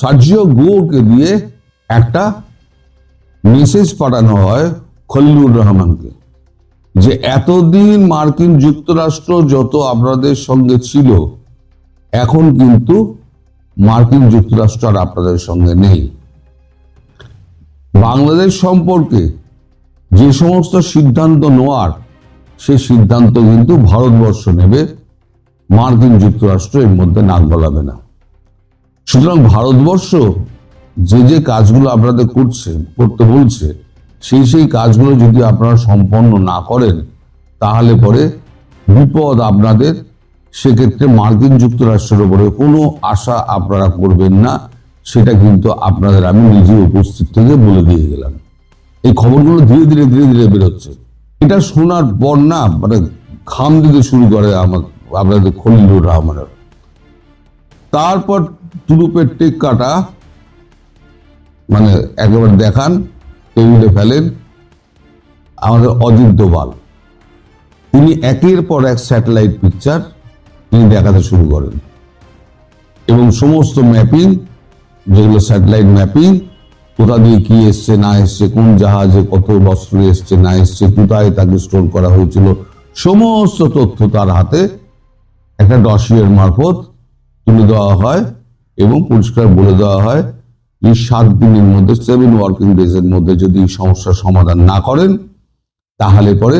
Sergio গোকে দিয়ে একটা message পাঠানো হয় খলিলুর রহমানকে যে, এতদিন মার্কিন যুক্তরাষ্ট্র যত আপনাদের সঙ্গে ছিল, এখন কিন্তু মার্কিন যুক্তরাষ্ট্র আর আপনাদের সঙ্গে নেই। বাংলাদেশ সম্পর্কে যে সমস্ত সিদ্ধান্ত নেওয়ার, সে সিদ্ধান্ত কিন্তু ভারতবর্ষ নেবে, মার্কিন যুক্তরাষ্ট্র এর মধ্যে নাক গলাবে না। সুতরাং ভারতবর্ষ যে যে কাজগুলো আপনাদের করছে, করতে বলছে, সেই সেই কাজগুলো যদি আপনারা সম্পন্ন না করেন, তাহলে পরে বিপদ আপনাদের। সেক্ষেত্রে মার্কিন যুক্তরাষ্ট্রের উপরে কোনো আশা আপনারা করবেন না, সেটা কিন্তু আপনাদের আমি নিজে উপস্থিত থেকে বলে দিয়ে গেলাম। এই খবরগুলো ধীরে ধীরে ধীরে ধীরে বেরোচ্ছে। এটা শোনার পর না মানে খাম দিতে শুরু করে আমার, আপনাদের খলিলুর রহমানের। তারপর তুলুপের টেক কাটা মানে একেবারে দেখান, টেবিলে ফেলেন আমাদের অজিত দোভাল। তিনি একের পর এক স্যাটেলাইট পিকচার তিনি দেখাতে শুরু করেন। এবং সমস্ত ম্যাপিং, যেগুলো স্যাটেলাইট ম্যাপিং, কোথা দিয়ে কি এসছে, না এসছে, কোন জাহাজে কত বস্ত্র এসছে, না এসছে, কোথায় তাকে স্টোর করা হয়েছিল, সমস্ত তথ্য তার হাতে। একটা ডসিয়ের মারফত তুলে দেওয়া হয়। এবং পরিষ্কার বলে দেওয়া হয় এই সাত দিনের মধ্যে সেভেন ওয়ার্কিং ডেজ এর মধ্যে যদি সমস্যার সমাধান না করেন, তাহলে পরে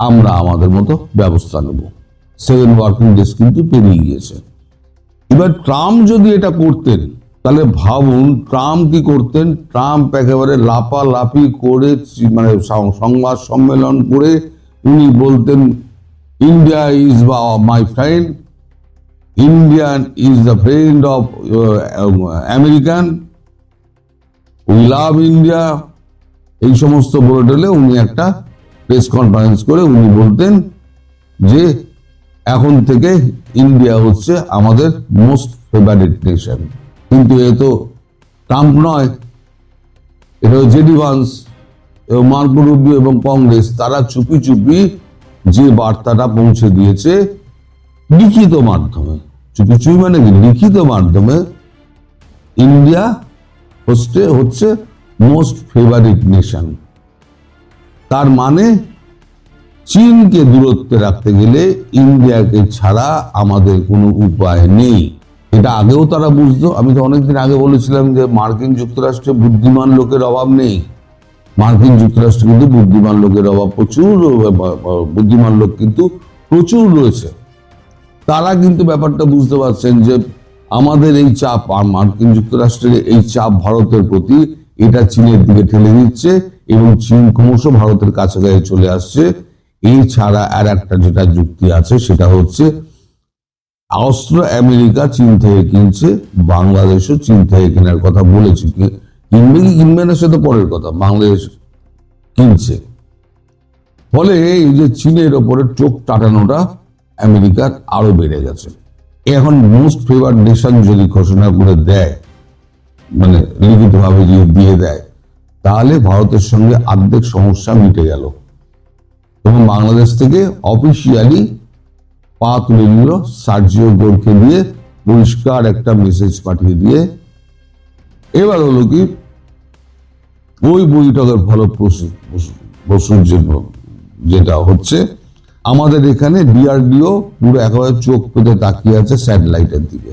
আমরা আমাদের মতো ব্যবস্থা নেব। সেভেন ওয়ার্কিং ডেজ কিন্তু পেরিয়ে গিয়েছে। এবার ট্রাম্প যদি এটা করতেন, তাহলে ভাবুন, ট্রাম্প কি করতেন? ট্রাম্প একেবারে লাপালাপি করে মানে সংবাদ সম্মেলন করে উনি বলতেন ইন্ডিয়া ইজ বা my friend Indian is the friend of American we love India এই সমস্ত বলে উনি একটা প্রেস কনফারেন্স করে উনি বলতেন যে এখন থেকে ইন্ডিয়া হচ্ছে আমাদের মোস্ট ফেভারিট নেশন কিন্তু এ তো ট্রাম্প নয়। এটা জেডি ভান্স এবং মার্কো রুবিও এবং কংগ্রেস তারা চুপি চুপি যে বার্তাটা পৌঁছে দিয়েছে লিখিত মাধ্যমে। চুপি মানে কি লিখিত মাধ্যমে ইন্ডিয়া হচ্ছে হচ্ছে মোস্ট ফেভারিট নেশন তার মানে চীনকে দূরত্বে রাখতে গেলে ইন্ডিয়াকে ছাড়া আমাদের কোনো উপায় নেই। এটা আগেও তারা বুঝতো। আমি তো অনেকদিন আগে বলেছিলাম যে মার্কিন যুক্তরাষ্ট্রে বুদ্ধিমান লোকের অভাব নেই। মার্কিন যুক্তরাষ্ট্রে কিন্তু বুদ্ধিমান লোকের অভাব, প্রচুর বুদ্ধিমান লোক কিন্তু প্রচুর রয়েছে। তারা কিন্তু ব্যাপারটা বুঝতে পারছেন যে আমাদের এই চাপ, আর মার্কিন যুক্তরাষ্ট্রের এই চাপ ভারতের প্রতি, এটা চীনের দিকে ঠেলে দিচ্ছে এবং চীন ক্রমশ ভারতের কাছাকাছি চলে আসছে। এই ছাড়া আর একটা যেটা যুক্তি আছে, সেটা হচ্ছে অস্ত্র আমেরিকা চীন থেকে কিনছে, বাংলাদেশও চীন থেকে কেনার কথা বলেছে। কিনবে কি কিনবে না সে তো পরের কথা, বাংলাদেশ কিনছে। ফলে এই যে চীনের ওপরে চোখ টাটানোটা আমেরিকার আরও বেড়ে গেছে। এখন মোস্ট ফেভার নেশন যদি ঘোষণা করে দেয় মানে লিখিতভাবে যদি দিয়ে দেয়, তাহলে ভারতের সঙ্গে আর্ধেক সমস্যা মিটে গেল। এবং বাংলাদেশ থেকে অফিসিয়ালি পা তুলে নিল সার্জিও গোরকে দিয়ে পরিষ্কার একটা মেসেজ পাঠিয়ে দিয়ে। এবার হলো কি, ওই বৈঠকের ফলপ্রসূ প্রসূ যে যেটা হচ্ছে আমাদের এখানে ডিআরডিও পুরো একেবারে চোখ পেতে তাকিয়ে আছে স্যাটেলাইটের দিকে।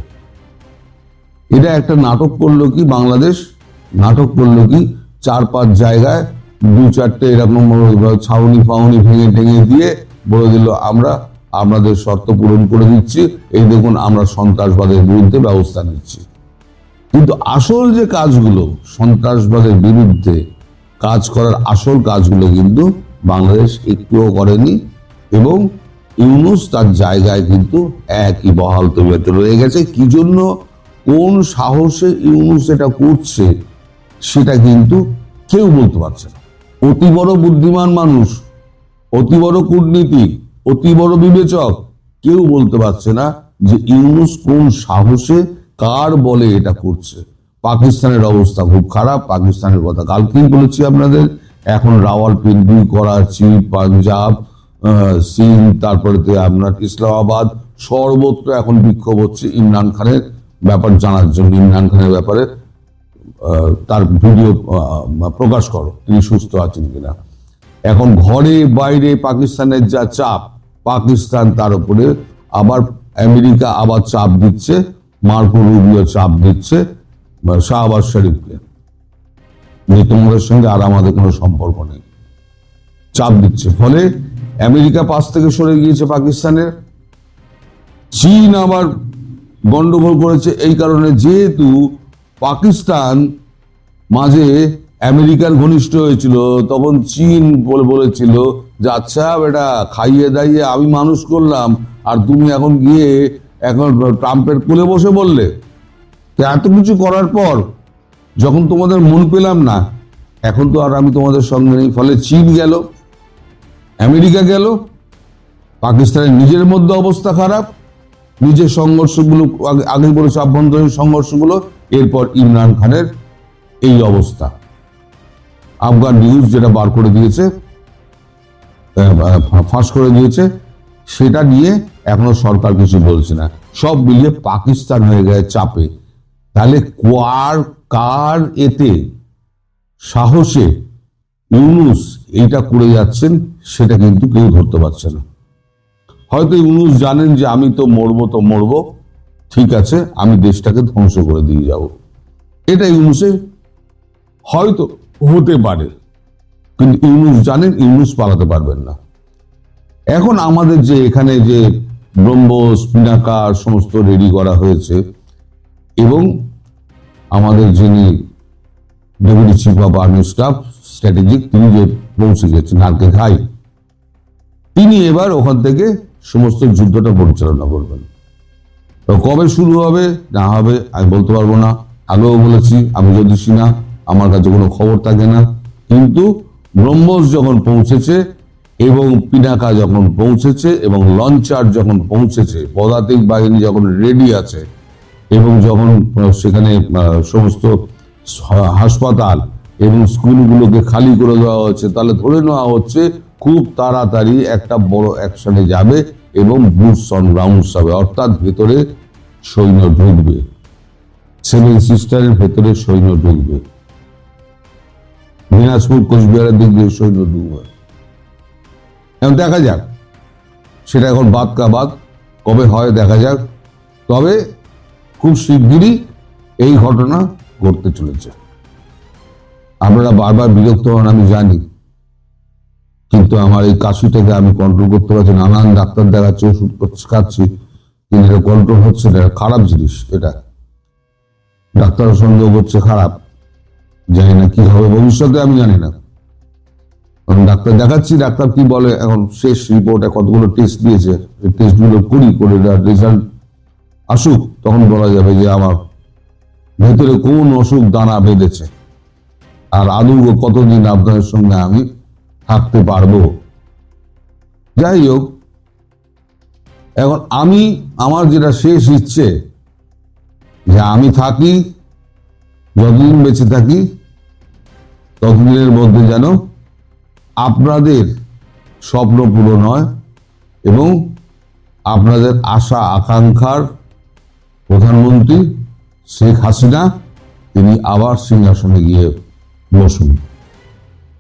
এটা একটা নাটক করল কি বাংলাদেশ? নাটক করল কি চার পাঁচ জায়গায় দু চারটে এরকম ছাউনি ফাউনি ভেঙে টেঙে দিয়ে বলে দিল, আমরা আপনাদের শর্ত পূরণ করে দিচ্ছি। এই দেখুন, আমরা সন্ত্রাসবাদের বিরুদ্ধে ব্যবস্থা নিচ্ছি। কিন্তু আসল যে কাজগুলো, সন্ত্রাসবাদের বিরুদ্ধে কাজ করার আসল কাজগুলো কিন্তু বাংলাদেশ একটুও করেনি। এবং ইউনুস তার জায়গায় কিন্তু একই বহাল তবিয়তে রয়ে গেছে। কি জন্য? কোন সাহসে ইউনুস এটা করছে সেটা কিন্তু কেউ বলতে পারছে না। অতি বড় বুদ্ধিমান মানুষ, অতি বড় কূটনীতি, অতি বড় বিবেচক কেউ বলতে পারছে না যে ইউনুস কোন সাহসে কার বলে এটা করছে। পাকিস্তানের অবস্থা খুব খারাপ, পাকিস্তানের কথা কালকেই বলেছি আপনাদের। এখন রাওয়ালপিন্ডি, করাচি, পাঞ্জাব সিন্ধ, তারপরে আপনার ইসলামাবাদ, সর্বত্র এখন বিক্ষোভ হচ্ছে ইমরান খানের ব্যাপার, জানার জন্য ইমরান খানের ব্যাপারে। তার ভিডিও প্রকাশ করো, তিনি সুস্থ আছেন কিনা। এখন ঘরে বাইরে পাকিস্তানের যা চাপ, পাকিস্তান তার উপরে, আবার আমেরিকা আবার চাপ দিচ্ছে, মার্কো রুবিও চাপ দিচ্ছে শাহবাজ শরীফকে। যে তোমাদের সঙ্গে আর আমাদের কোনো সম্পর্ক নেই। চাপ দিচ্ছে। ফলে আমেরিকা পাশ থেকে সরে গিয়েছে পাকিস্তানের। চীন আবার গন্ডগোল করেছে এই কারণে যেহেতু পাকিস্তান মাঝে আমেরিকার ঘনিষ্ঠ হয়েছিল, তখন চীন বলে বলেছিল যে আচ্ছা বেটা, খাইয়ে দাইয়ে আমি মানুষ করলাম, আর তুমি এখন গিয়ে এখন ট্রাম্পের কোলে বসে বললে। তো এত কিছু করার পর যখন তোমাদের মন পেলাম না, এখন তো আর আমি তোমাদের সঙ্গে নেই। ফলে চীন গেল। আমেরিকা গেল, পাকিস্তানের নিজের মধ্যে অবস্থা খারাপ, নিজের সংঘর্ষগুলো আগে- বলেছে আভ্যন্তরীণ সংঘর্ষগুলো, এরপর ইমরান খানের এই অবস্থা। আফগান নিউজ যেটা বার করে দিয়েছে ফাঁস করে দিয়েছে, সেটা নিয়ে এখনও সরকার কিছু বলছে না। সব মিলিয়ে পাকিস্তান হয়ে গেছে চাপে। তাহলে কোয়ার কার এতে সাহসে ইউনুস এইটা করে যাচ্ছেন? সেটা কিন্তু কেউ ধরতে পারছে না। হয়তো ইউনুস জানেন যে আমি তো মরবো তো মরবো, ঠিক আছে, আমি দেশটাকে ধ্বংস করে দিয়ে যাব। এটা ইউনুসে হয়তো হতে পারে, কিন্তু ইউনুস জানেন ইউনুস পালাতে পারবেন না। এখন আমাদের যে এখানে যে ব্রহ্মস পিনাকার সমস্ত রেডি করা হয়েছে, এবং আমাদের যিনি deputy chief of army staff, strategic, তিনি যে পৌঁছে গেছেন নারকে ঘাই তিনি এবার ওখান থেকে সমস্ত যুদ্ধটা পরিচালনা করবেন। কবে শুরু হবে, না হবে, আমি বলতে পারব না। আগেও বলেছি, আমি জ্যোতিষী না, আমার কাছে কোনো খবর থাকে না। কিন্তু ব্রহ্মস যখন পৌঁছেছে এবং পিনাকা যখন পৌঁছেছে এবং লঞ্চার যখন পৌঁছেছে, পদাতিক বাহিনী যখন রেডি আছে এবং যখন সেখানে সমস্ত হাসপাতাল এবং স্কুলগুলোকে খালি করে দেওয়া হচ্ছে তাহলে ধরে নেওয়া হচ্ছে খুব তাড়াতাড়ি একটা বড় অ্যাকশনে যাবে এবং বুটস অন গ্রাউন্ডস হবে। অর্থাৎ ভেতরে সৈন্য ঢুকবে। সেভেন সিস্টারের ভেতরে সৈন্য ঢুকবে। দিনাজপুর, কোচবিহারের দিক দিয়ে সৈন্য ঢুকবে। এখন দেখা যাক। সেটা এখন বাদ কা বাদ। কবে হয় দেখা যাক। তবে খুব শিগগিরই এই ঘটনা ঘটতে চলেছে। আপনারা বারবার বিরক্ত হন, আমি জানি। কিন্তু আমার এই কাশিটাকে আমি কন্ট্রোল করতে পারছি নানান ডাক্তার দেখাচ্ছি, ওষুধ খাচ্ছি, কিন্তু এটা কন্ট্রোল হচ্ছে না খারাপ জিনিস এটা। ডাক্তার সন্দেহ করছে খারাপ। জানি না কি হবে, ভবিষ্যতে আমি জানি না। এখন ডাক্তার দেখাচ্ছি, ডাক্তার কি বলে, এখন শেষ রিপোর্টে কতগুলো টেস্ট দিয়েছে টেস্টগুলো করি, করে রেজাল্ট আসুক, তখন বলা যাবে যে আমার ভেতরে কোন অসুখ দানা বেঁধেছে। আর আদৌ কতদিন আপনাদের সঙ্গে আমি থাকতে পারব। যাই হোক, এখন আমি, আমার যেটা শেষ ইচ্ছে, যে আমি থাকি, যতদিন বেঁচে থাকি, ততদিনের মধ্যে যেন আপনাদের স্বপ্ন পূরণ হয় এবং আপনাদের আশা, আকাঙ্ক্ষার প্রধানমন্ত্রী শেখ হাসিনা, তিনি আবার সিংহাসনে গিয়ে বসুন।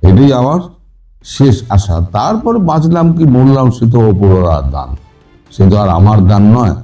এটাই আমার শেষ আশা। তারপর বাঁচলাম কি মরলাম সে তো অপরাধ দান। সে তো আর আমার দান নয়।